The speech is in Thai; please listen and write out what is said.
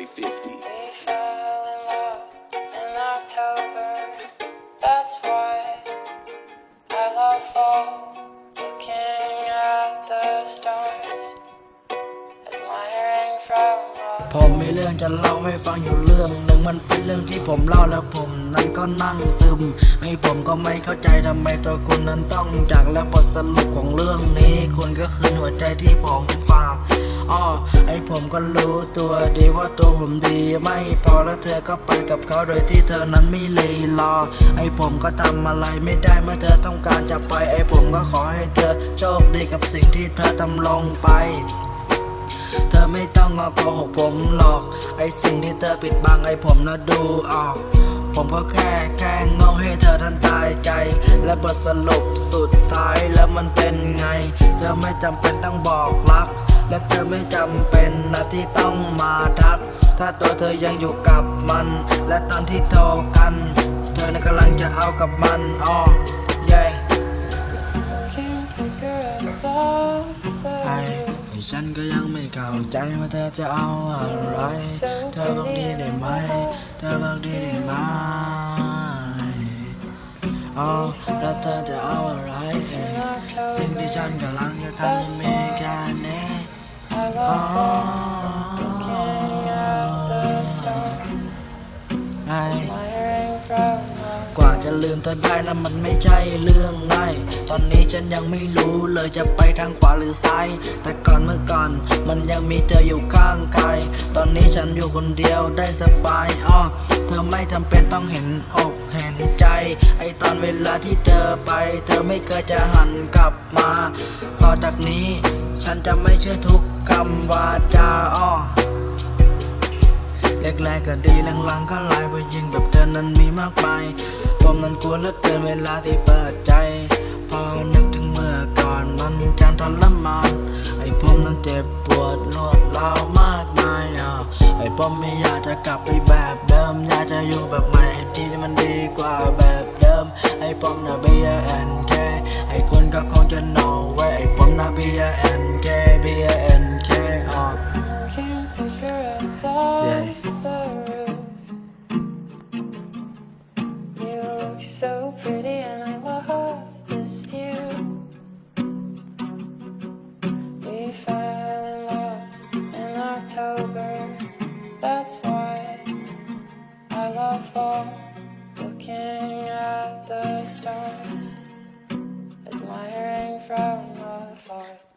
Boy 50. ผมมีเรื่องจะเล่าให้ฟังอยู่เรื่องหนึ่งมันเป็นเรื่องที่ผมเล่าแล้วผม นั้นก็นั่งซึมให้ผมก็ไม่เข้าใจทำไมตัวคุณนั้นต้องจากและบทสรุปของเรื่องนี้คุณก็คือหัวใจที่ผมฝาก อ้อไอ้ผมก็รู้ตัวดีว่าตัวผมดี ไม่พอแล้วเธอก็ไปกับเขาโดยที่เธอนั้นไม่เลยรอไอ้ผมก็ทำอะไรไม่ได้เมื่อเธอต้องการจะไป ไอ้ผมก็ขอให้เธอโชคดีกับสิ่งที่เธอทำลงไปเธอไม่ต้องมาโกหกผมหรอก ไอสิ่งที่เธอปิดบังไอผมนะดูออก ผมก็แค่แค่งงให้เธอนั้นตายใจ และบทสรุปสุดท้ายแล้วมันเป็นไง เธอไม่จำเป็นต้องบอกรัก และเธอไม่จำเป็นนะที่ต้องมาทัก ถ้าตัวเธอยังอยู่กับมัน และตอนที่โทรกัน เธอนั้นกำลังจะเอากับมันอ๋อ yeah ไอ้ฉันก็ยังไม่เข้าใจว่าเธอจะเอาอะไร เธอบอกดีได้ไหม เธอบอกดีได้ไหมอ๋อแล้วเธอจะเอาอะไรเอ้ยสิ่งที่ฉันกำลังจะทำยังมีแค่นี้ อ๋อไอ้กว่าจะลืมเธอได้นะมันไม่ใช่เรื่องง่าย ตอนนี้ฉันยังไม่รู้เลยจะไปทางขวาหรือซ้าย แต่ก่อนเมื่อก่อนมันยังมีเธออยู่ข้างกาย ตอนนี้ฉันอยู่คนเดียวได้สบายอ้อเธอไม่จำเป็นต้องเห็นอกเห็นใจ ไอตอนเวลาที่เธอไป เธอไม่เคยจะหันกลับมา ต่อจากนี้ ฉันจะไม่เชื่อทุกคำวาจาอ้อแรกๆก็ดีหลังๆก็ลายผู้หญิงแบบเธอนั้นมีมากมายผมนั้นกลัวเหลือเกินเวลาที่เปิดใจ พอนึกถึงเมื่อก่อนมันจันทรมานไอ้ผมนั้นเจ็บปวดรวดร้าวมากมายอะไอ้ผมไม่อยากจะกลับไปแบบเดิมอยากจะอยู่แบบใหม่ที่มันดีกว่าแบบเดิม ไอ้ผมน่ะ B I N K ไอ้คุณก็คงจะ know ไว้ไอ้ผมน่ think I can't get nowhere If I'm not B-I-N-K, B-I-N-K, uh. Yeah. You look so pretty and I love this view We fell in love in October. That's why I love fall Looking at the stars admiring from afar.